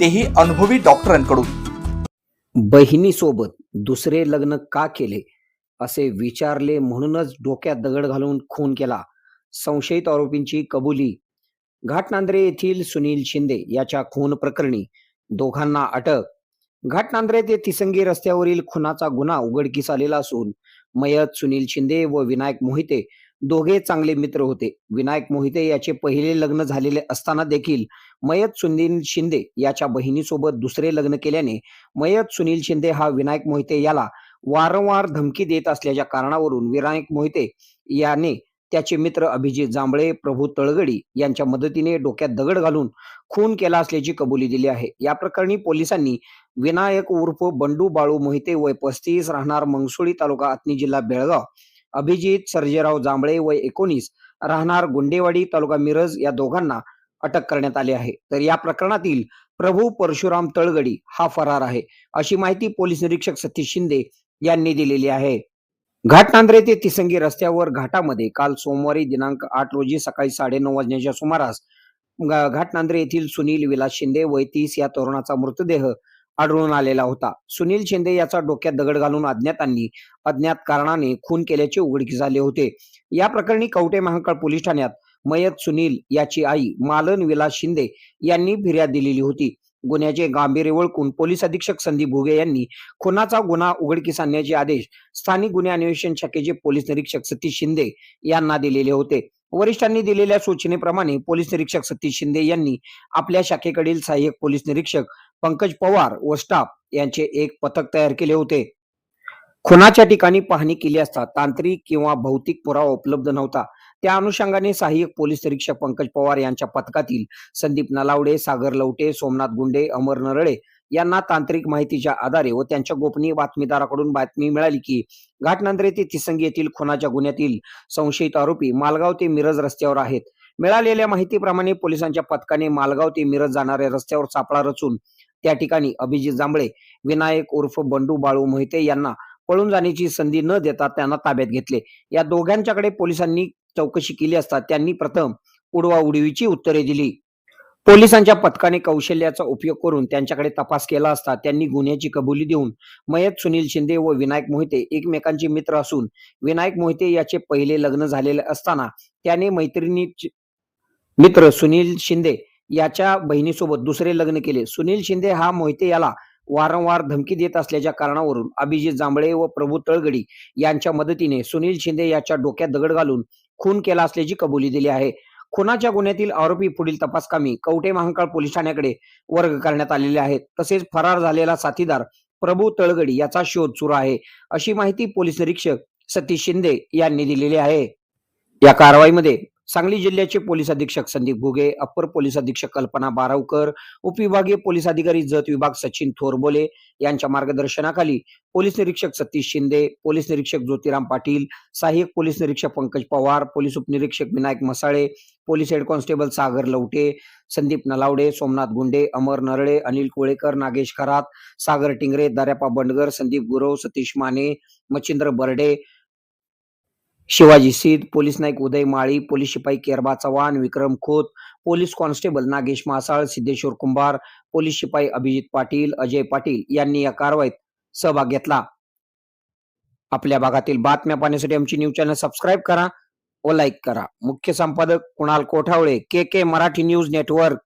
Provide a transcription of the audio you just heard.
तेही अनुभवी डॉक्टरांकडून. बहिणीसोबत दुसरे लग्न का केले? असे विचारले म्हणूनच डोक्यात दगड घालून खून केला. संशयित आरोपींची कबुली. घाटनांद्रे येथील सुनील शिंदे याच्या खून प्रकरणी दोघांना अटक. घाटनांद्रे ते तिसंगी रस्त्यावरील खुनाचा गुन्हा उघडकीस आलेला असून मयत सुनील शिंदे व विनायक मोहिते दोघे चांगले मित्र होते. विनायक मोहिते याचे पहिले लग्न झालेले असताना देखील मयत सुनील शिंदे याच्या बहिणीसोबत दुसरे लग्न केल्याने मयत सुनील शिंदे हा विनायक मोहिते याला वारंवार धमकी देत असल्याच्या कारणावरून विनायक मोहिते याने त्याचे मित्र अभिजित जांभळे प्रभू तळगडी यांच्या मदतीने डोक्यात दगड घालून खून केला असल्याची कबुली दिली आहे. या प्रकरणी पोलिसांनी विनायक उर्फ बंडू बाळू मोहिते वय पस्तीस राहणार मंगसुळी तालुका आत्नी जिल्हा बेळगाव अभिजित सर्जेराव जांभळे व एकोणीस राहणार गुंडेवाडी तालुका मिरज या दोघांना अटक करण्यात आली आहे. तर या प्रकरणातील प्रभू परशुराम तळगडी हा फरार आहे अशी माहिती पोलीस निरीक्षक सतीश शिंदे यांनी दिलेली आहे. घाटनांद्रे ते तिसंगी रस्त्यावर घाटामध्ये काल सोमवारी दिनांक आठ रोजी सकाळी साडेनऊ वाजण्याच्या सुमारास घाटनांद्रे येथील सुनील विलास शिंदे वैतीस या तरुणाचा मृतदेह आढळून आलेला होता. सुनील शिंदे याचा डोक्यात दगड घालून अज्ञातांनी अज्ञात कारणाने खून केल्याचे उघडकीस झाले होते. या प्रकरणी कवटे महाकाळ पोलीस ठाण्यात मयत सुनील याची आई मालन विलास शिंदे यांनी फिर्याद दिलेली होती. गुन्ह्याचे गांभीर्य ओळखून पोलीस अधीक्षक संदीप भुगे यांनी खुनाचा गुन्हा उघडकीस आणण्याचे आदेश स्थानिक गुन्हे अन्वेषण शाखेचे पोलीस निरीक्षक सतीश शिंदे यांना दिलेले होते. वरिष्ठांनी दिलेल्या सूचनेप्रमाणे पोलीस निरीक्षक सतीश शिंदे यांनी आपल्या शाखेकडील सहाय्यक पोलीस निरीक्षक पंकज पवार व स्टाफ यांचे एक पथक तयार केले होते. खुनाच्या ठिकाणी पाहणी केली असता तांत्रिक किंवा भौतिक पुरावा उपलब्ध नव्हता. त्या अनुषंगाने सहाय्यक पोलीस निरीक्षक पंकज पवार यांच्या पथकातील संदीप नलावडे सागर लवटे सोमनाथ गुंडे अमर नरळे यांना तांत्रिक माहितीच्या आधारे व त्यांच्या गोपनीय बातमीदाराकडून बातमी मिळाली की घाटनांद्रे ते तिसंगी येथील खुनाच्या गुन्ह्यातील संशयित आरोपी मालगाव ते मिरज रस्त्यावर आहेत. मिळालेल्या माहितीप्रमाणे पोलिसांच्या पथकाने मालगाव ते मिरज जाणाऱ्या रस्त्यावर सापळा रचून त्या ठिकाणी अभिजित जांभळे विनायक उर्फ बंडू बाळू मोहिते यांना पळून जाण्याची संधी न देता त्यांना ताब्यात घेतले. या दोघांच्याकडे पोलिसांनी चौकशी केली असता त्यांनी प्रथम उडवा उडवीची उत्तरे दिली. पोलिसांच्या पथकाने कौशल्याचा उपयोग करून त्यांच्याकडे तपास केला असता त्यांनी गुन्ह्याची कबुली देऊन मयत सुनील शिंदे व विनायक मोहिते एकमेकांचे मित्र असून विनायक मोहिते याचे पहिले लग्न झालेले असताना त्याने मैत्रिणी मित्र सुनील शिंदे याच्या बहिणीसोबत दुसरे लग्न केले. सुनील शिंदे हा मोहिते याला वारंवार धमकी देत असल्याच्या कारणावरून अभिजित जांभळे व प्रभू तळगडी यांच्या मदतीने सुनील शिंदे याच्या डोक्यात दगड घालून खून केला असल्याची कबुली दिली आहे. खुनाच्या गुन्ह्यातील आरोपी पुढील तपासकामी कवठे महांकाळ पोलीस ठाण्याकडे वर्ग करण्यात आलेले आहेत. तसेच फरार झालेला साथीदार प्रभू तळगडी याचा शोध सुरू आहे. अशी माहिती पोलीस निरीक्षक सतीश शिंदे यांनी दिलेली आहे. या कारवाईमध्ये सांगली जिल्ह्याचे पोलीस अधीक्षक संदीप घुगे अप्पर पोलीस अधीक्षक कल्पना बारावकर उपविभागीय पोलीस अधिकारी जत विभाग सचिन थोरबोले यांच्या मार्गदर्शनाखाली पोलीस निरीक्षक सतीश शिंदे पोलीस निरीक्षक ज्योतिराम पाटील सहाय्यक पोलीस निरीक्षक पंकज पवार पोलीस उपनिरीक्षक Vinayak Masale police head constable Sagar Lavate Sandeep Nalawade Somnath Gunde Amar Narale Anil Kolekar Nagesh Kharat Sagar Tingre Daryapa Bandgar Sandeep Gurav Satish Mane Machhindra Barde Shivaji Siddh police Naik Uday Mali police शिपाई Kerba Chavan Vikram Khot police constable Nagesh Masal Siddheshwar Kumbhar police शिपाई अभिजित पाटील अजय पाटील यांनी या कारवाईत सहभाग घेतला. आपल्या भागातील बातम्या पाहण्यासाठी आमची न्यूज चॅनल सबस्क्राईब करा व लाईक करा. मुख्य संपादक Kunal Kothawale K K Marathi news network.